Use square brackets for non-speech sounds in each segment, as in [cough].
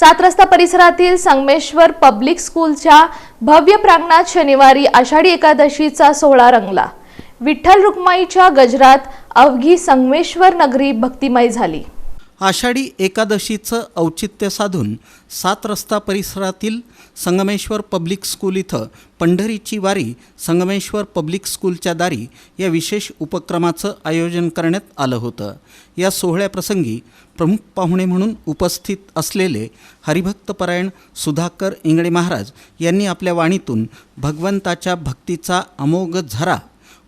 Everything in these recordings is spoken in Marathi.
सात रस्ता परिसरातील संगमेश्वर पब्लिक स्कूलच्या भव्य प्रांगणात शनिवारी आषाढी एकादशीचा सोहळा रंगला. विठ्ठल रुक्माईच्या गजरात अवघी संगमेश्वर नगरी भक्तिमय झाली. आषाढी एकादशीचं औचित्य साधून सात रस्ता परिसरातील संगमेश्वर पब्लिक स्कूल इथं पंढरीची वारी संगमेश्वर पब्लिक स्कूलच्या दारी या विशेष उपक्रमाचं आयोजन करण्यात आलं होतं. या सोहळ्याप्रसंगी प्रमुख पाहुणे म्हणून उपस्थित असलेले हरिभक्तपरायण सुधाकर इंगळे महाराज यांनी आपल्या वाणीतून भगवंताच्या भक्तीचा अमोघ झरा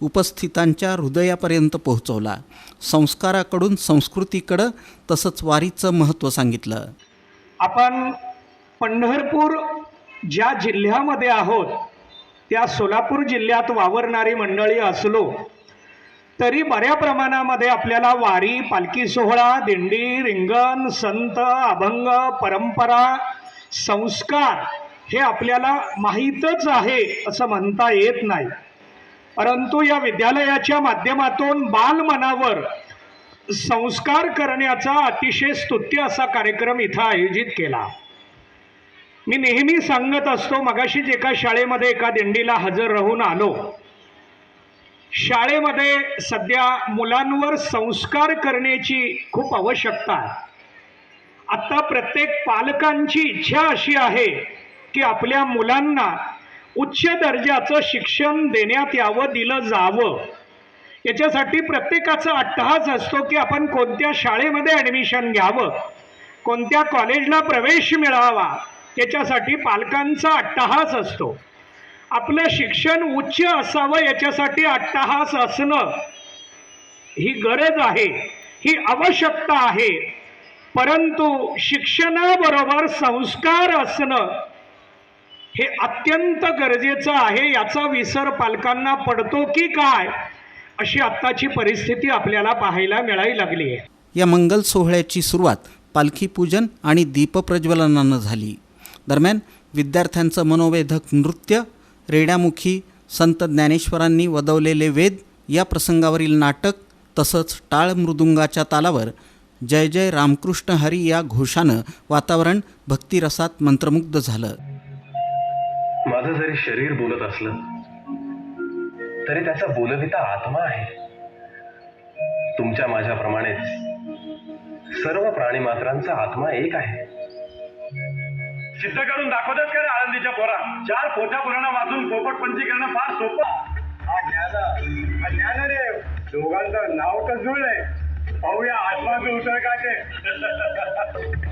उपस्थितांच्या हृदयापर्यंत पोहोचवला. संस्काराकडून संस्कृतीकडं तसंच वारीचं महत्त्व सांगितलं. आपण पंढरपूर ज्या जिल्ह्यामध्ये आहोत त्या सोलापूर जिल्ह्यात वावरणारी मंडळी असलो तरी बऱ्या प्रमाणामध्ये आपल्याला वारी पालखी सोहळा दिंडी रिंगण संत अभंग परंपरा संस्कार हे आपल्याला माहीतच आहे असं म्हणता येत नाही. परंतु या विद्यालयाच्या माध्यमातून बालमनावर संस्कार करण्याचा अतिशय स्तुत्य असा कार्यक्रम इथं आयोजित केला. मी नेहमी सांगत असतो मगाशीच एका शाळेमध्ये एका दिंडीला हजर राहून आलो. शाळेमध्ये सध्या मुलांवर संस्कार करण्याची खूप आवश्यकता आहे. आत्ता प्रत्येक पालकांची इच्छा अशी आहे की आपल्या मुलांना उच्च दर्जाचं शिक्षण देण्यात यावं दिलं जावं. याच्यासाठी प्रत्येकाचा अट्टहास असतो की आपण कोणत्या शाळेमध्ये ॲडमिशन घ्यावं कोणत्या कॉलेजला प्रवेश मिळावा याच्यासाठी पालकांचा अट्टहास असतो. आपलं शिक्षण उच्च असावं याच्यासाठी अट्टहास असणं ही गरज आहे ही आवश्यकता आहे. परंतु शिक्षणाबरोबर संस्कार असणं हे अत्यंत गरजेचं आहे याचा विसर पालकांना पडतो की काय? अशी आत्ताची परिस्थिती आपल्याला पाहायला मिळायला लागली आहे. या मंगल सोहळ्याची सुरुवात पालखी पूजन आणि दीपप्रज्वलनानं झाली. दरम्यान विद्यार्थ्यांचं मनोवेधक नृत्य रेड्यामुखी संत ज्ञानेश्वरांनी वदवलेले वेद या प्रसंगावरील नाटक तसंच टाळ मृदुंगाच्या तालावर जय जय रामकृष्ण हरी या घोषानं वातावरण भक्तिरसात मंत्रमुग्ध झालं. माझं जरी शरीर बोलत असलं तरी त्याचा बोलविता आत्मा आहे. तुमच्या माझ्याप्रमाणेच सर्व प्राणी मात्रांचा आत्मा एक आहे. सिद्ध करून दाखवतात का रे आळंदीच्या पोरा. चार पोट्या पुराणा वाचून पोपट पंची करणं फार सोपं. हा ज्ञान हा रे. दोघांचं नाव तर जुळलंय. पाहूया आत्मा उतर का ते. [laughs]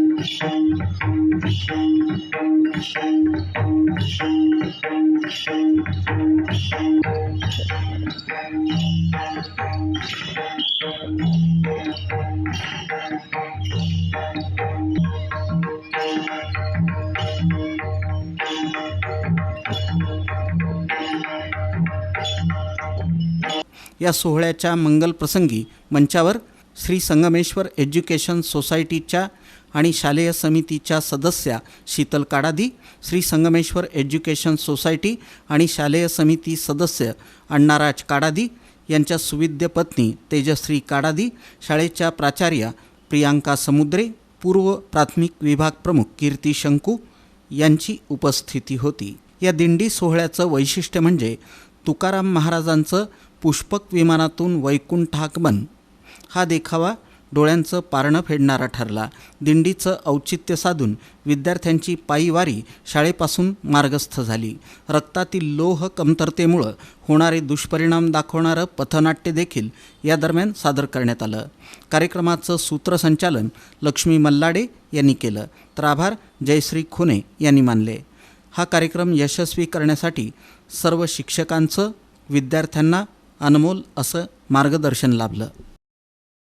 या सोहळ्याच्या मंगल प्रसंगी मंचावर श्री संगमेश्वर एज्युकेशन सोसायटीच्या आणि शालेय समितीच्या सदस्या शीतल काडादी श्री संगमेश्वर एज्युकेशन सोसायटी आणि शालेय समिती सदस्य अण्णाराज काडादी यांच्या सुविद्य पत्नी तेजश्री काडादी शाळेच्या प्राचार्या प्रियांका समुद्रे पूर्व प्राथमिक विभाग प्रमुख कीर्ती शंकू यांची उपस्थिती होती. या दिंडी सोहळ्याचं वैशिष्ट्य म्हणजे तुकाराम महाराजांचं पुष्पक विमानातून वैकुंठागमन हा देखावा डोळ्यांचं पारणं फेडणारा ठरला. दिंडीचं औचित्य साधून विद्यार्थ्यांची पायीवारी शाळेपासून मार्गस्थ झाली. रक्तातील लोह कमतरतेमुळं होणारे दुष्परिणाम दाखवणारं पथनाट्य देखील या दरम्यान सादर करण्यात आलं. कार्यक्रमाचं सूत्रसंचालन लक्ष्मी मल्लाडे यांनी केलं. तर आभार जयश्री खुने यांनी मानले. हा कार्यक्रम यशस्वी करण्यासाठी सर्व शिक्षकांचं विद्यार्थ्यांना अनमोल असं मार्गदर्शन लाभलं.